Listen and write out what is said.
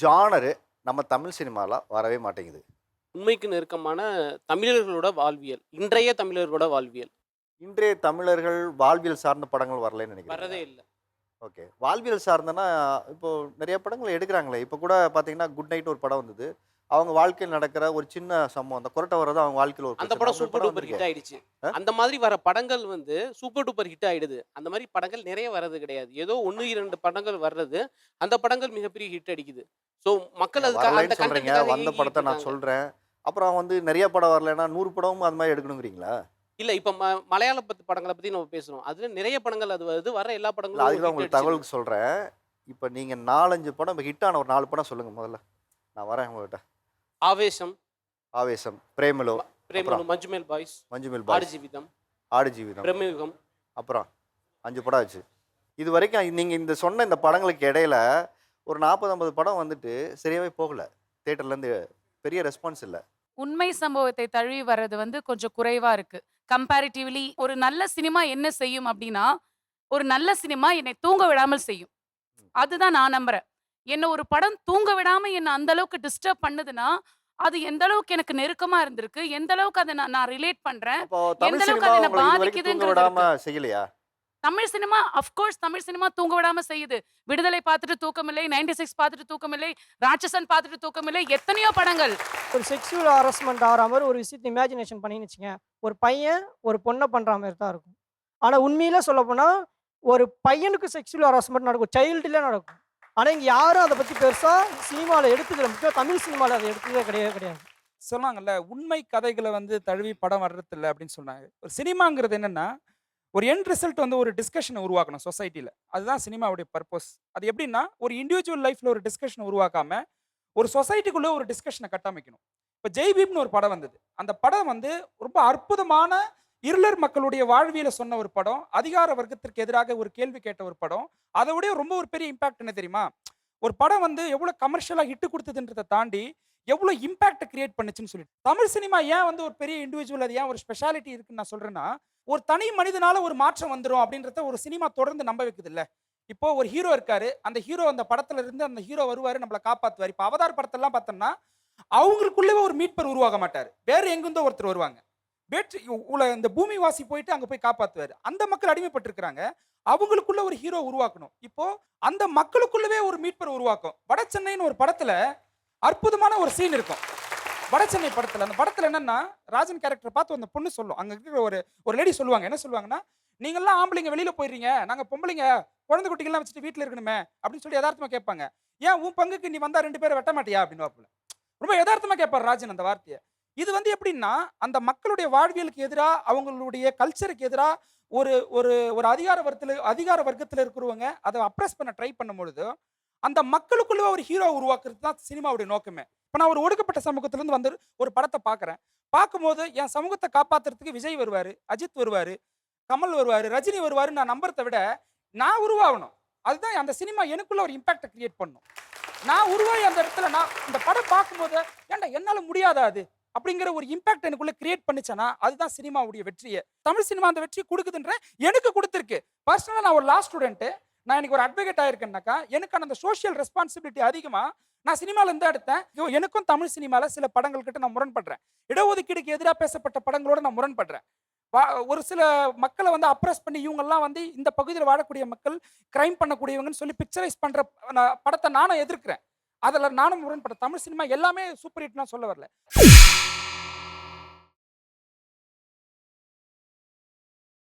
Genre நம்ம தமிழ் சினிமாவில் வரவே மாட்டேங்குது. உண்மைக்கு நெருக்கமான தமிழர்களோட வாழ்வியல் இன்றைய தமிழர்களோட வாழ்வியல். இன்றைய தமிழர்கள் வாழ்வியல் சார்ந்த படங்கள் வரலன்னு வரதே நினைக்கிறேன் இல்லை. ஓகே. வாழ்வியல் சார்ந்தனா இப்போ நிறைய படங்கள் எடுக்கிறாங்களே. இப்போ கூட பார்த்தீங்கன்னா குட் நைட் ஒரு படம் வந்தது. அவங்க வாழ்க்கையில் நடக்கிற ஒரு சின்ன சம்பவம். அந்த கொரட்டை வரது அவங்க வாழ்க்கையில் ஒரு அந்த. படம் சூப்பர் டூப்பர். ஹிட் ஆயிடுச்சு? அந்த மாதிரி வர படங்கள் வந்து சூப்பர் டூப்பர் ஹிட் ஆயிடுது. அந்த மாதிரி படங்கள் நிறைய வர்றது கிடையாது. ஏதோ ஒன்று இரண்டு படங்கள் வர்றது அந்த படங்கள் மிகப்பெரிய ஹிட் அடிக்குது. ஸோ மக்கள் அதுக்கு அந்த சொல்றீங்க. வந்த படத்தை நான். சொல்றேன். அப்புறம் வந்து நிறைய படம் வரலைன்னா நூறு படமும் அது மாதிரி எடுக்கணுங்கிறீங்களா? இல்ல இப்ப ம- மலையாள பத்தி படங்களை பத்தி நம்ம பேசுறோம். அதுல நிறைய படங்கள் அது வருது வர எல்லா படங்களும் அதுக்கு தான் hit உங்களுக்கு. தகவலுக்கு சொல்கிறேன் இப்போ நீங்கள் நாலஞ்சு படம் இப்போ ஹிட்டான ஒரு நாலு படம் சொல்லுங்கள் முதல்ல. நான் வரேன் உங்கள்கிட்ட ஆவேசம். ஆவேசம். பிரேமலோ. பிரேமலு மஞ்சுமேல் பாய்ஸ். மஞ்சுமில் ஆடு பாய் ஜீவிதம். ஆடு ஜீவிதம் பிரமயுகம். அப்புறம் அஞ்சு படம் ஆச்சு. இது வரைக்கும் நீங்கள் இந்த சொன்ன இந்த படங்களுக்கு இடையில ஒரு நாற்பது ஐம்பது படம் வந்துட்டு சரியாவே போகல. தேட்டர்லேருந்து பெரிய ரெஸ்பான்ஸ் இல்லை. உண்மை சம்பவத்தை தழுவி வர்றது வந்து கொஞ்சம் குறைவா இருக்கு. கம்பேரிட்டிவ்லி ஒரு நல்ல சினிமா என்ன செய்யும் அப்படின்னா ஒரு நல்ல சினிமா என்னை தூங்க விடாமல் செய்யும். அதுதான் நான் நம்புறேன். என்ன ஒரு படம் தூங்க விடாம என்ன அந்த அளவுக்கு டிஸ்டர்ப் பண்ணுதுன்னா அது எந்த அளவுக்கு எனக்கு நெருக்கமா இருந்திருக்கு எந்த அளவுக்கு அதை நான் நான் ரிலேட் பண்றேன் எந்த சினிமா அளவுக்கு அது பாதிக்குதுங்கிறது செய்யலையா? Tamil cinema of course Tamil cinema தூங்க விடாம செய்யுது. விடுதலை பார்த்துட்டு தூக்கமில்லை நைன்டி சிக்ஸ் பார்த்துட்டு தூக்கமில்லை ராட்சசன் பார்த்துட்டு தூக்கமில்லை எத்தனையோ படங்கள். ஒரு செக்ஷுவல் ஹாரஸ்மெண்ட் ஆகிற மாதிரி ஒரு விஷயத்தை இமேஜினேஷன் பண்ணின்னு வச்சுங்க ஒரு பையன் ஒரு பொண்ணை பண்ணுற மாதிரி தான் இருக்கும். ஆனால் உண்மையில சொல்லப்போனால் ஒரு பையனுக்கு செக்ஷுவல் ஹாரஸ்மெண்ட் நடக்கும் சைல்டுல நடக்கும். ஆனால் இங்கே யாரும் அதை பற்றி பெருசாக சினிமாவில் எடுத்துக்கல முக்கியம் தமிழ் சினிமாவில் அதை எடுத்துக்கவே கிடையவே கிடையாது. சொன்னாங்கல்ல உண்மை கதைகளை வந்து தழுவி படம் வர்றதில்ல அப்படின்னு சொன்னாங்க. ஒரு சினிமாங்கிறது என்னென்னா ஒரு எண்ட் ரிசல்ட் வந்து ஒரு டிஸ்கஷனை உருவாக்கணும் சொசைட்டியில் அதுதான் சினிமாவுடைய பர்பஸ் அது எப்படின்னா ஒரு இண்டிவிஜுவல் லைஃப்பில் ஒரு டிஸ்கஷனை உருவாக்காம ஒரு சொசைட்டிக்குள்ளே ஒரு டிஸ்கஷனை கட்டமைக்கணும். இப்போ ஜெய்பீம்னு ஒரு படம் வந்தது. அந்த படம் வந்து ரொம்ப அற்புதமான இருளர் மக்களுடைய வாழ்வியல சொன்ன ஒரு படம் அதிகார வர்க்கத்திற்கு எதிராக ஒரு கேள்வி கேட்ட ஒரு படம் அதை விட ரொம்ப ஒரு பெரிய இம்பாக்ட் என்ன தெரியுமா? ஒரு படம் வந்து எவ்வளோ கமர்ஷியலாக ஹிட்டு கொடுத்ததுன்றதை தாண்டி எவ்வளோ இம்பாக்ட் கிரியேட் பண்ணுச்சுன்னு சொல்லிட்டு தமிழ் சினிமா ஏன் வந்து ஒரு பெரிய இண்டிவிஜுவல் அது ஏன் ஒரு ஸ்பெஷாலிட்டி இருக்குன்னு நான் சொல்றேன்னா ஒரு தனி மனிதனால ஒரு மாற்றம் வந்துடும் அப்படின்றத ஒரு சினிமா தொடர்ந்து நம்ப வைக்குது இல்லை. இப்போ ஒரு ஹீரோ இருக்காரு அந்த ஹீரோ அந்த படத்துல இருந்து அந்த ஹீரோ வருவாரு நம்மளை காப்பாத்துவார். இப்போ அவதார் படத்தெல்லாம் பார்த்தோம்னா அவங்களுக்குள்ளவே ஒரு மீட்பர் உருவாக மாட்டார். வேற எங்கிருந்தோ ஒருத்தர் வருவாங்க. வேற்று உல இந்த பூமிவாசி போயிட்டு அங்கே போய் காப்பாற்றுவார் அந்த மக்கள் அடிமைப்பட்டிருக்கிறாங்க. அவங்களுக்குள்ள ஒரு ஹீரோ உருவாக்கணும். இப்போ அந்த மக்களுக்குள்ளவே ஒரு மீட்பர் உருவாக்கும். வட சென்னைன்னு ஒரு படத்துல அற்புதமான ஒரு சீன் இருக்கும். வட சென்னை படத்துல அந்த படத்துல என்னன்னா ராஜன் கேரக்டர் பார்த்து அந்த பொண்ணு சொல்லும். அங்க இருக்கிற ஒரு ஒரு லேடி சொல்லுவாங்க. என்ன சொல்லுவாங்கன்னா நீங்கெல்லாம் ஆம்பளைங்க வெளியில போயிடுறீங்க. நாங்க பொம்பளைங்க குழந்தை குட்டிகள்லாம் வச்சுட்டு வீட்டில் இருக்கணுமே. அப்படின்னு சொல்லி யதார்த்தமா கேட்பாங்க. ஏன் உன் பங்குக்கு நீ வந்தா ரெண்டு பேரை வெட்ட மாட்டியா? அப்படின்னு வாப்புல ரொம்ப யதார்த்தமா கேட்பார் ராஜன் அந்த வார்த்தையை. இது வந்து எப்படின்னா அந்த மக்களுடைய வாழ்வியலுக்கு எதிராக அவங்களுடைய கல்ச்சருக்கு எதிராக ஒரு ஒரு ஒரு அதிகார வர்க்கத்தில் அதிகார வர்க்கத்தில் இருக்கிறவங்க அதை அப்ரஸ் பண்ண ட்ரை பண்ணும் பொழுது அந்த மக்களுக்குள்ளே ஒரு ஹீரோ உருவாக்குறது தான் சினிமாவுடைய நோக்கமே. இப்போ நான் ஒரு ஒடுக்கப்பட்ட சமூகத்திலேருந்து வந்து ஒரு படத்தை பார்க்குறேன் பார்க்கும்போது என் சமூகத்தை காப்பாத்துறதுக்கு விஜய் வருவார் அஜித் வருவார் கமல் வருவார் ரஜினி வருவார் நான் நம்புறதை விட நான் உருவாகணும். அதுதான் அந்த சினிமா எனக்குள்ள ஒரு இம்பாக்டை கிரியேட் பண்ணும். நான் உருவாகி அந்த இடத்துல நான் இந்த படம் பார்க்கும்போது ஏன்டா என்னால் முடியாதா அது? அப்படிங்கிற ஒரு இம்பாக்ட் எனக்குள்ள கிரியேட் பண்ணிச்சேன்னா அதுதான் சினிமாவுடைய வெற்றியை. தமிழ் சினிமா அந்த வெற்றி கொடுக்குதுன்ற எனக்கு கொடுத்துருக்கு. பர்சனலாக நான் ஒரு லா ஸ்டூடெண்ட்டு நான் எனக்கு ஒரு அட்வொகேட் ஆயிருக்கேன்னாக்கா எனக்கான அந்த சோஷியல் ரெஸ்பான்சிபிலிட்டி அதிகமாக நான் சினிமால இருந்து எடுத்தேன். ஐயோ, எனக்கும் தமிழ் சினிமாவில் சில படங்கள் கிட்ட நான் முரண்படுறேன். இடஒதுக்கீடுக்கு எதிராக பேசப்பட்ட படங்களோட நான் முரண்படுறேன். வா- ஒரு சில மக்களை வந்து அப்ரஸ் பண்ணி இவங்கெல்லாம் வந்து இந்த பகுதியில் வாழக்கூடிய மக்கள் கிரைம் பண்ணக்கூடியவங்கன்னு சொல்லி பிக்சரைஸ் பண்ற நான் படத்தை நானும் எதிர்க்கிறேன். அதில் நானும் முரண்படுறேன். தமிழ் சினிமா எல்லாமே சூப்பர் ஹிட்லாம் சொல்ல வரல.